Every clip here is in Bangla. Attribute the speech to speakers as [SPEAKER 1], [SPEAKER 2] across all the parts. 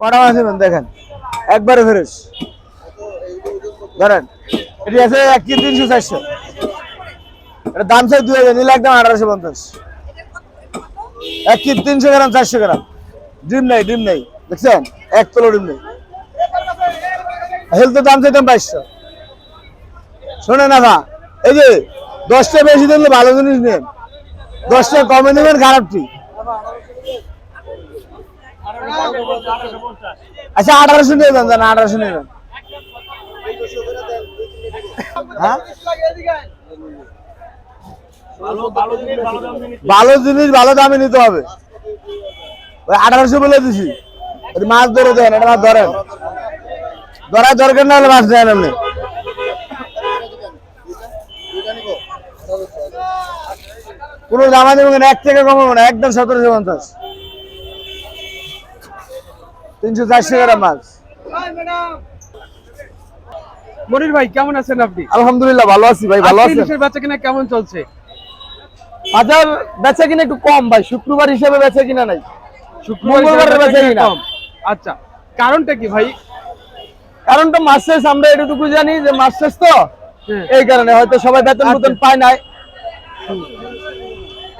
[SPEAKER 1] কটা মাছ নেবেন দেখেন। একবারে ফ্রেশ। ধরেন, এটি আছে এক কেজি তিনশো চারশো। এটা দাম চাই দুই হাজার, নিলে একদম আঠারোশো পঞ্চাশ। এক কেজি তিনশো গ্রাম, চারশো গ্রাম। ডিম নেই ডিম নেই, দেখছেন? এক কিলো ডিম নেই। হেলথের দাম চাইতাম বাইশশো। শোনে না ভা এই যে দশটা বেশি দিলে ভালো জিনিস নেন দশটা কমে নেবেন খারাপটি আচ্ছা আঠারোশো নিয়ে যান জান আঠারোশো নিয়ে যান। হ্যাঁ? ভালো জিনিস, ভালো দামে নিতে হবে। ওই আঠারোশো বলে দিছি। মাছ ধরে দেন, এটা মাছ ধরেন। ধরার দরকার না হলে মাছ দেন আপনি। কোনো দামা দেবেন এক থেকে কমাবো না, একদম সতেরোশো পঞ্চাশ। তিনশো চারশো গ্রাম মাছ।
[SPEAKER 2] মনির ভাই কেমন আছেন আপনি?
[SPEAKER 1] আলহামদুলিল্লাহ ভালো আছি ভাই ভালো
[SPEAKER 2] ইলিশের বেচা কিনা কেমন চলছে?
[SPEAKER 1] বাজার বেচা কিনা একটু কম ভাই শুক্রবার হিসেবে বেচা কিনা নাই। বেচা কিনা
[SPEAKER 2] কম। আচ্ছা কারণটা কি ভাই?
[SPEAKER 1] কারণ তো মাছ শেষ আমরা এটুকু জানি যে মাছ শেষ তো।
[SPEAKER 2] হ্যাঁ,
[SPEAKER 1] এই কারণে হয়তো সবাই বেতন
[SPEAKER 2] আচ্ছা।
[SPEAKER 1] বেতন পায় নাই।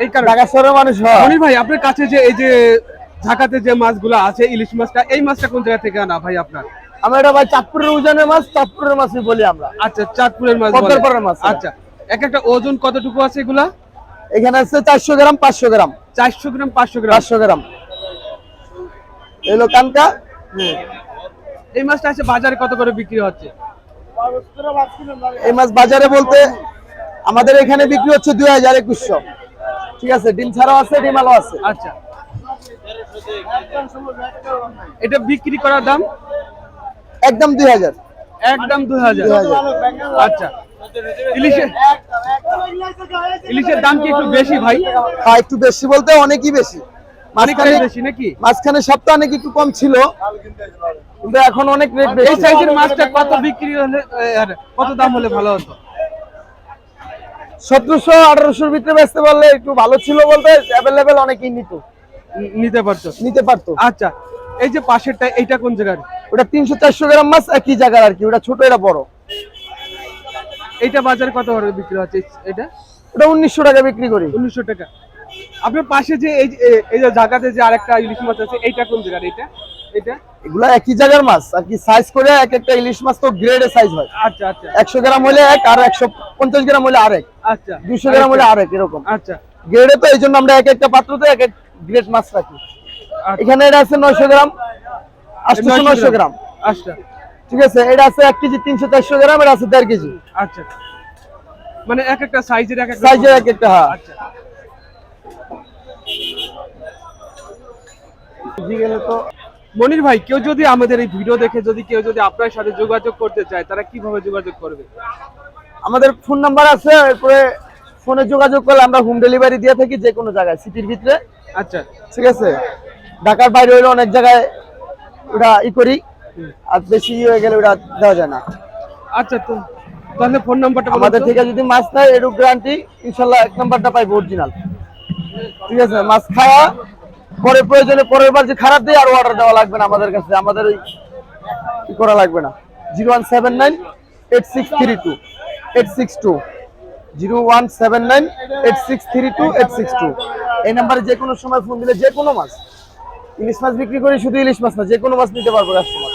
[SPEAKER 2] এই কারণে।
[SPEAKER 1] ঢাকা শহরের মানুষ হয়।
[SPEAKER 2] মনির ভাই আপনার কাছে যে এই যে ঢাকাতে যে মাছগুলো আছে ইলিশ মাছটা এই মাছটা কোন জায়গা থেকে আনা ভাই আপনার?
[SPEAKER 1] আমরা এটা ভাই চাঁদপুরের উজানের মাছ চাঁদপুরের মাছই বলি আমরা।
[SPEAKER 2] আচ্ছা চাঁদপুরের মাছ।
[SPEAKER 1] মাছ।
[SPEAKER 2] আচ্ছা এক একটা ওজন কতটুকু আছে এগুলা?
[SPEAKER 1] এখানে আছে চারশো গ্রাম পাঁচশো গ্রাম।
[SPEAKER 2] চারশো গ্রাম পাঁচশো গ্রাম?
[SPEAKER 1] পাঁচশো গ্রাম। এলো কানকা
[SPEAKER 2] হ্যাঁ। এই মাছটা আছে বাজারে কত করে বিক্রি হচ্ছে?
[SPEAKER 1] এই মাছ বাজারে বলতে আমাদের এখানে বিক্রি হচ্ছে দুই হাজার একুশশো। ঠিক আছে ডিম ছাড়াও আছে ডিম আলো আছে।
[SPEAKER 2] আচ্ছা। এটা বিক্রি করার দাম?
[SPEAKER 1] একদম দুই হাজার।
[SPEAKER 2] একদম দুই হাজার। আচ্ছা। ইলিশের ইলিশের দাম কি একটু বেশি ভাই?
[SPEAKER 1] হ্যাঁ একটু বেশি বলতে অনেকই বেশি। মাঝখানে
[SPEAKER 2] বেশি নাকি?
[SPEAKER 1] মাঝখানে সপ্তাহ অনেক একটু কম ছিল। কিন্তু এখন অনেক রেট
[SPEAKER 2] এই সাইজের মাছটা কত বিক্রি হলে কত দাম হলে ভালো হতো?
[SPEAKER 1] সতেরোশো আঠারোশোর ভিতরে বেচতে পারলে একটু ভালো ছিল বলতে অ্যাভেলেবেল অনেকেই নিত।
[SPEAKER 2] নিতে পারতো?
[SPEAKER 1] নিতে পারতো।
[SPEAKER 2] আচ্ছা এই যে পাশেরটা এইটা কোন জায়গার?
[SPEAKER 1] ওটা তিনশো চারশো গ্রাম মাছ একই জায়গার আর কি ওটা ছোট এটা বড়।
[SPEAKER 2] এইটা বাজারে কত করে বিক্রি হচ্ছে এটা
[SPEAKER 1] ওটা উনিশশো টাকা বিক্রি করি।
[SPEAKER 2] উনিশশো টাকা। আপনার পাশে যে এই এই যে জায়গাতে যে আরেকটা ইলিশ মাছ আছে এইটা কোন জায়গার এটা এটা
[SPEAKER 1] এগুলা একই জায়গার মাছ আর কি সাইজ করে এক একটা ইলিশ মাছ তো গ্রেডে সাইজ হয়।
[SPEAKER 2] আচ্ছা আচ্ছা।
[SPEAKER 1] একশো গ্রাম হলে এক আর একশো পঞ্চাশ গ্রাম হলে আরেক।
[SPEAKER 2] আচ্ছা।
[SPEAKER 1] দুশো গ্রাম হলে আরেক এরকম।
[SPEAKER 2] আচ্ছা।
[SPEAKER 1] গ্রেডে তো এই জন্য আমরা এক একটা পাত্রতে এক এক মাছ রাখি
[SPEAKER 2] আচ্ছা।
[SPEAKER 1] এখানে এটা আছে নয়শো গ্রাম আটশো নয়শো গ্রাম।
[SPEAKER 2] আচ্ছা।
[SPEAKER 1] ঠিক আছে এটা আছে এক কেজি তিনশো চারশো গ্রাম এটা আছে দেড় কেজি।
[SPEAKER 2] আচ্ছা। মানে এক একটা সাইজের এক একটা
[SPEAKER 1] সাইজের এক একটা হ্যাঁ।
[SPEAKER 2] আচ্ছা।
[SPEAKER 1] তো
[SPEAKER 2] মনির ভাই কেউ যদি আমাদের এই ভিডিও দেখে যদি কেউ যদি আপনার সাথে যোগাযোগ করতে চায় তারা কীভাবে যোগাযোগ করবে?
[SPEAKER 1] আমাদের ফোন নাম্বার আছে এরপরে ফোনে যোগাযোগ করলে আমরা হোম ডেলিভারি দিয়ে থাকি যে কোনো জায়গায় সিটির ভিতরে।
[SPEAKER 2] আচ্ছা।
[SPEAKER 1] ঠিক আছে? ঢাকার বাইরে হইলে অনেক জায়গায় ওটা ই করি আর বেশি ই হয়ে গেলে ওটা দেওয়া যায় না।
[SPEAKER 2] আচ্ছা তো তাহলে ফোন নাম্বারটা
[SPEAKER 1] আমাদের থেকে যদি মাছ নেয় এরূপ গ্যারান্টি ইনশাল্লাহ এক নাম্বারটা পাইবো অরিজিনাল ঠিক আছে? মাছ খাওয়া পরে প্রয়োজনে পরের বার যে খারাপ দিয়ে আর অর্ডার দেওয়া লাগবে না আমাদের কাছে। আমাদের ওই করা লাগবে না। Zero one seven nine eight six three two eight six two zero one seven nine eight six three two eight six two. এই নাম্বারে যে কোনো সময় ফোন দিলে যে কোনো মাছ, ইলিশ মাছ বিক্রি করি, শুধু ইলিশ মাছ না, যে কোনো মাছ নিতে পারব কাস্টমার